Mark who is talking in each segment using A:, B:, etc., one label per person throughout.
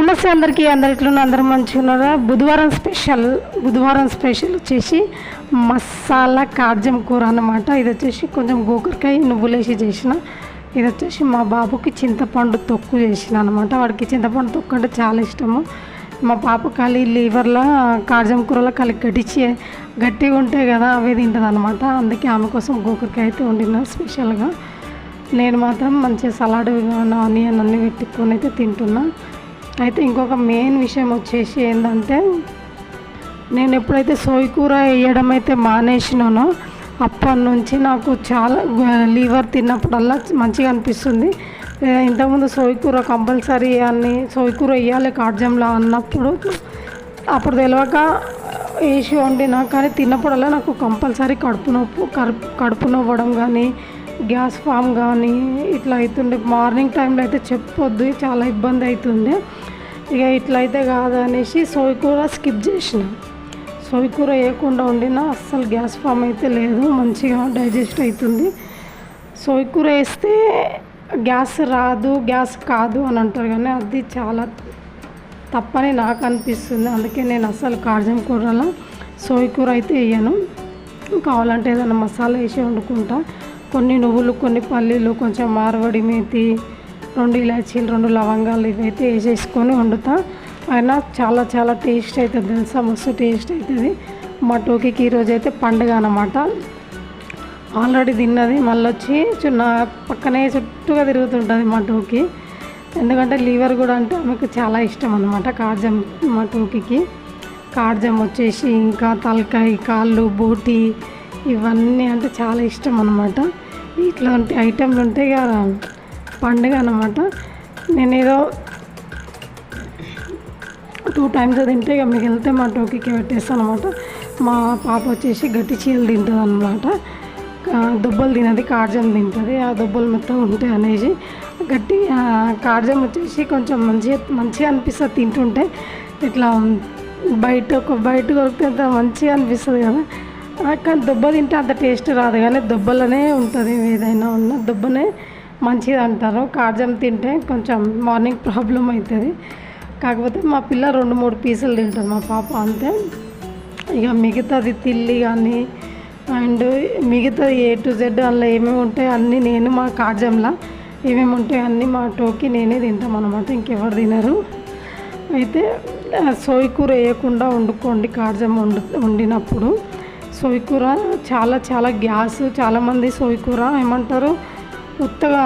A: నమస్తే అందరికీ అందరిట్లో అందరూ మంచిగా బుధవారం స్పెషల్ బుధవారం స్పెషల్ వచ్చేసి మసాలా కాజం కూర అనమాట ఇది వచ్చేసి కొంచెం గోకరకాయ నువ్వులేసి చేసిన. ఇది వచ్చేసి మా బాబుకి చింతపండు తొక్కు చేసిన అనమాట వాడికి చింతపండు తొక్కు అంటే చాలా ఇష్టము. మా పాప ఖాళీ లీవర్లో కాజం కూరలో ఖాళీ గడిచి గట్టిగా ఉంటాయి కదా అవే తింటుంది అనమాట అందుకే ఆమె కోసం గోకరకాయ అయితే వండిన స్పెషల్గా. నేను మాత్రం మంచిగా సలాడ్ ఆనియన్ అన్నీ పెట్టుకొని అయితే తింటున్నా. అయితే ఇంకొక మెయిన్ విషయం వచ్చేసి ఏంటంటే నేను ఎప్పుడైతే సోయి కూర వేయడం అయితే మానేసినానో అప్పటి నుంచి నాకు చాలా లీవర్ తిన్నప్పుడల్లా మంచిగా అనిపిస్తుంది. ఇంతకుముందు సోయి కూర కంపల్సరీ అని సోయి కూర వేయాలి కాడ్జంలో అన్నప్పుడు అప్పుడు తెలియక వేసి వండినా కానీ తిన్నప్పుడల్లా నాకు కంపల్సరీ కడుపు నొప్పు కడుపు కడుపు నొవ్వడం కానీ గ్యాస్ ఫామ్ కానీ ఇట్లా అవుతుండే మార్నింగ్ టైంలో అయితే చెప్పొద్దు చాలా ఇబ్బంది అవుతుంది ఇక ఇట్లా అయితే కాదనేసి సోయి కూర స్కిప్ చేసిన. సోయి కూర వేయకుండా వండినా అస్సలు గ్యాస్ ఫామ్ అయితే లేదు మంచిగా డైజెస్ట్ అవుతుంది సోయి కూర వేస్తే గ్యాస్ రాదు గ్యాస్ కాదు అని అంటారు కానీ అది చాలా తప్పని నాకు అనిపిస్తుంది. అందుకే నేను అసలు కాజం కూరలో సోయి కూర అయితే వేయను. కావాలంటే ఏదైనా మసాలా వేసి వండుకుంటా. కొన్ని నువ్వులు కొన్ని పల్లీలు కొంచెం మార్వడి మేతి రెండు ఇలాచీలు రెండు లవంగాలు ఇవైతే వేసేసుకొని వండుతా. అయినా చాలా చాలా టేస్ట్ అవుతుంది తెలుసా? మస్తు టేస్ట్ అవుతుంది. మా టోకీకి ఈరోజు అయితే పండుగ అనమాట ఆల్రెడీ తిన్నది మళ్ళీ వచ్చి చిన్న పక్కనే చుట్టూగా తిరుగుతుంటుంది మా టోకి. ఎందుకంటే లీవర్ కూడా అంటే ఆమెకు చాలా ఇష్టం అనమాట కాజం మా టోకీకి. కాజం వచ్చేసి ఇంకా తలకాయ కాళ్ళు బోటి ఇవన్నీ అంటే చాలా ఇష్టం అనమాట ఇట్లాంటి ఐటెంలు ఉంటాయి కదా. పండుగ అనమాట నేను ఏదో టూ టైమ్స్ తింటే ఇక మిగిలితే మా టోకీకి పెట్టేస్తాను అనమాట మా పాప వచ్చేసి గట్టి చీలు తింటుంది అనమాట దుబ్బలు తినది కాజం తింటుంది. ఆ దుబ్బలు మొత్తం ఉంటాయి అనేసి గట్టి కాజం వచ్చేసి కొంచెం మంచిగా మంచిగా అనిపిస్తుంది తింటుంటే. ఇట్లా బయట ఒక బయట కొరికితే అంత మంచిగా అనిపిస్తుంది కదా. కానీ దుబ్బ తింటే అంత టేస్ట్ రాదు. కానీ దుబ్బలనే ఉంటుంది ఏదైనా ఉన్న దుబ్బనే మంచిది అంటారు కాజం తింటే కొంచెం మార్నింగ్ ప్రాబ్లం అవుతుంది కాకపోతే మా పిల్ల రెండు మూడు పీసులు తింటుంది మా పాప అంతే. ఇక మిగతాది తిల్లి కానీ అండ్ మిగతా ఏ టు జెడ్ అందులో ఏమేమి ఉంటాయి అన్నీ నేను మా కాజంలా. ఏమేమి ఉంటాయి అన్నీ మా టోకి నేనే తింటాం అనమాట ఇంకెవరు తినరు. అయితే సోయి కూర వేయకుండా వండుకోండి కాజం వండు వండినప్పుడు. సోయి కూర చాలా చాలా గ్యాస్ చాలామంది సోయి కూర ఏమంటారు? ఉత్తగా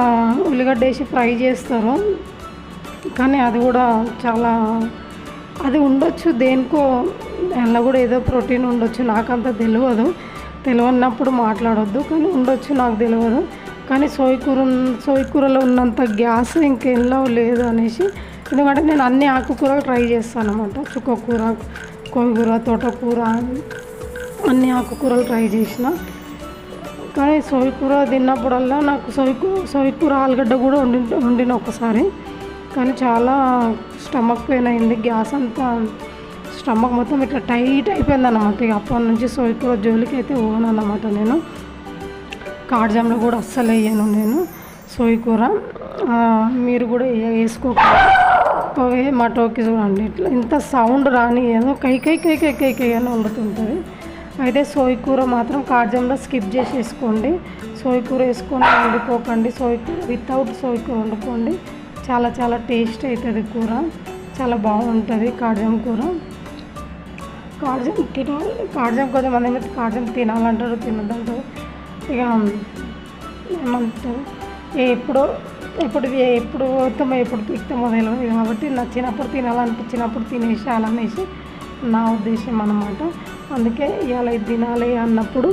A: ఉల్లిగడ్డ వేసి ఫ్రై చేస్తారు. కానీ అది కూడా చాలా అది ఉండొచ్చు దేనికో దానిలో కూడా ఏదో ప్రోటీన్ ఉండొచ్చు. నాకంత తెలియదు తెలియనప్పుడు మాట్లాడొద్దు. కానీ ఉండొచ్చు నాకు తెలియదు కానీ సోయి కూర సోయి కూరలో ఉన్నంత గ్యాస్ ఇంకెల్లో లేదు అనేసి ఎందుకంటే నేను అన్ని ఆకుకూరలు ట్రై చేస్తాను అనమాట చుక్కకూర కోయకూర తోటకూర అన్ని ఆకుకూరలు ట్రై చేసిన. కానీ సోయి కూర తిన్నప్పుడల్లా నాకు సోయి కూర సోయి కూర ఆలుగడ్డ కూడా వండి వండిన ఒకసారి. కానీ చాలా స్టమక్ పెయిన్ అయింది గ్యాస్ అంతా స్టమక్ మొత్తం ఇట్లా టైట్ అయిపోయింది అనమాట ఇక అప్పటి నుంచి సోయి కూర జోలికి అయితే పోను అన్నమాట నేను. కాడ్జంలో కూడా అస్సలు వేయను నేను సోయి కూర మీరు కూడా వేయ- వేసుకోకపోతే మా టోకి చూడండి. ఇట్లా ఇంత సౌండ్ రాని ఏదో కై కై కై కై కై కై అని వండుతుంటుంది. అయితే సోయి కూర మాత్రం కాజంలో స్కిప్ చేసేసుకోండి. సోయి కూర వేసుకొని వండుకోకండి. సోయి కూర వితౌట్ సోయి కూర వండుకోండి. చాలా చాలా టేస్ట్ అవుతుంది కూర. చాలా బాగుంటుంది కాజం కూర. కాజం తిన కాజం కొంచెం మంది ఏమో కాజం తినాలంటారు తినదంటారు ఇక ఏమంటారు? ఎప్పుడో ఎప్పుడు ఎప్పుడు పోతామో ఎప్పుడు పిక్తామో తెలియదు కాబట్టి నచ్చినప్పుడు తినాలనిపించినప్పుడు తినేసేయాలి అనేసి నా ఉద్దేశం అనమాట అందుకే ఇవాళ ఇది తినాలి అన్నప్పుడు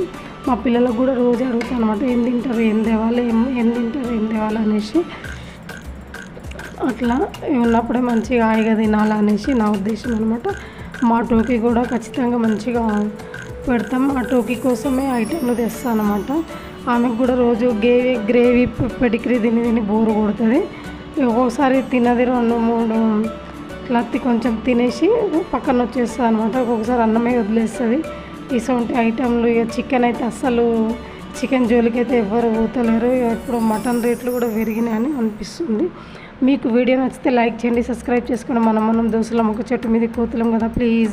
A: మా పిల్లలకు కూడా రోజు అడుగుతాను అనమాట ఏం తింటారు? ఏం తేవాలి? ఏం ఏం తింటారు? ఏం తేవాలి? అనేసి. అట్లా ఉన్నప్పుడే మంచిగా హాయిగా తినాలి అనేసి నా ఉద్దేశం అనమాట మా టోకీ కూడా ఖచ్చితంగా మంచిగా పెడతాం. ఆ టోకీ కోసమే ఐటెంలు తెస్తాను అనమాట ఆమెకు కూడా రోజు గ్రేవీ గ్రేవీ పెడిగ్రీ తిని తిని బోరు కొడుతుంది. ఒక్కోసారి తినది రెండు మూడు ఇట్లా కొంచెం తినేసి పక్కన వచ్చేస్తుంది అనమాట ఒక్కొక్కసారి అన్నమే వదిలేస్తుంది. ఇటువంటి ఐటెంలు ఇక చికెన్ అయితే అస్సలు చికెన్ జోలికి అయితే ఎవ్వరు పోతలేరు. ఇప్పుడు మటన్ రేట్లు కూడా పెరిగినాయని అనిపిస్తుంది. మీకు వీడియో నచ్చితే లైక్ చేయండి సబ్స్క్రైబ్ చేసుకోండి. మనం మనం దోశలం ఒక చెట్టు మీద కోతులం కదా ప్లీజ్.